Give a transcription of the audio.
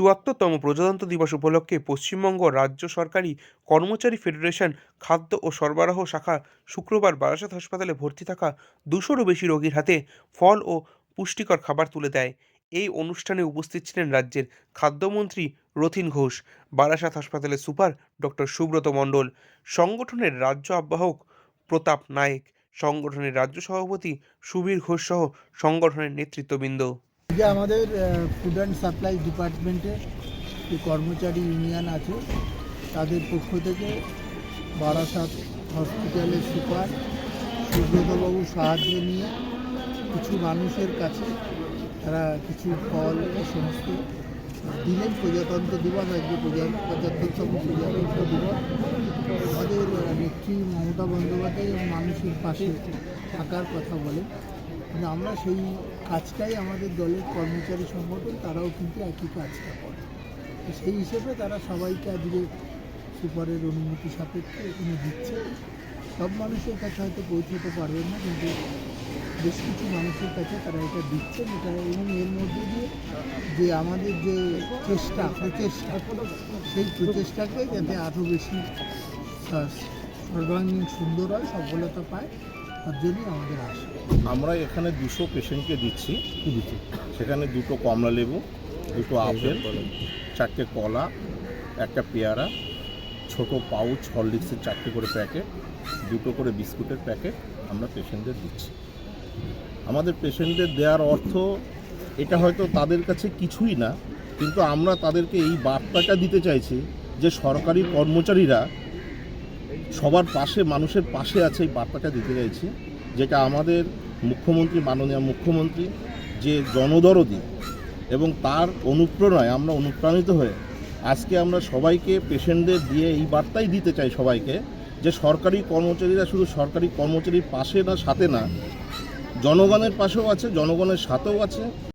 চুয়াত্তরতম প্রজাতন্ত্র দিবস উপলক্ষে পশ্চিমবঙ্গ রাজ্য সরকারি কর্মচারী ফেডারেশন খাদ্য ও সরবরাহ শাখা শুক্রবার বারাসাত হাসপাতালে ভর্তি থাকা দুশোরও বেশি রোগীর হাতে ফল ও পুষ্টিকর খাবার তুলে দেয়। এই অনুষ্ঠানে উপস্থিত ছিলেন রাজ্যের খাদ্যমন্ত্রী রথিন ঘোষ, বারাসাত হাসপাতালের সুপার ডক্টর সুব্রত মণ্ডল, সংগঠনের রাজ্য আহ্বায়ক প্রতাপ নায়েক, সংগঠনের রাজ্য সভাপতি সুবীর ঘোষ সহ সংগঠনের নেতৃত্ববৃন্দ। যে আমাদের ফুড অ্যান্ড সাপ্লাই ডিপার্টমেন্টের যে কর্মচারী ইউনিয়ন আছে, তাদের পক্ষ থেকে বারাসাত হসপিটালের সুপার সুব্রতবাবু সাহায্য নিয়ে কিছু মানুষের কাছে তারা কিছু ফল এই সমস্ত দিলেন, প্রজাতন্ত্র দিবস, আজকে পঁচাত্তরতম প্রজাতন্ত্র দিবস। আমাদের নেত্রী মমতা বন্দ্যোপাধ্যায় মানুষের পাশে থাকার কথা বলে কিন্তু আমরা সেই কাজটাই আমাদের দলের কর্মচারী সংগঠন, তারাও কিন্তু একই কাজটা করে। সেই হিসেবে তারা সবাইকে আজকে সুপারের অনুমতি সাপেক্ষে এখানে দিচ্ছে। সব মানুষের কাছে হয়তো পৌঁছতে পারবেন না, কিন্তু বেশ কিছু মানুষের কাছে তারা এটা দিচ্ছেন এটা এবং এর মধ্যে দিয়ে যে আমাদের যে চেষ্টা, প্রচেষ্টা, সেই প্রচেষ্টাকে যাতে আরও বেশি সর্বাঙ্গীন, সুন্দর হয়, সফলতা পায়। তার জন্যই আমাদের আশা আমরা এখানে দুশো পেশেন্টকে দিচ্ছি। সেখানে দুটো কমলা লেবু দুটো আপেল চারটে কলা একটা পেয়ারা ছোট পাউচ হরলিক্সের চারটে করে প্যাকেট দুটো করে বিস্কুটের প্যাকেট আমরা পেশেন্টদের দিচ্ছি। আমাদের পেশেন্টদের দেওয়ার অর্থ এটা হয়তো তাদের কাছে কিছুই না কিন্তু আমরা তাদেরকে এই বার্তাটা দিতে চাইছি যে সরকারি কর্মচারীরা সবার পাশে, মানুষের পাশে আছে এই বার্তাটা দিতে চাইছি, যেটা আমাদের মুখ্যমন্ত্রী, মাননীয় মুখ্যমন্ত্রী যে জনদরদি এবং তার অনুপ্রেরণায় আমরা অনুপ্রাণিত হয়ে আজকে আমরা সবাইকে পেশেন্টদের দিয়ে এই বার্তাই দিতে চাই সবাইকে যে সরকারি কর্মচারীরা শুধু সরকারি কর্মচারীর পাশে না, সাথে না, জনগণের পাশেও আছে, জনগণের সাথেও আছে।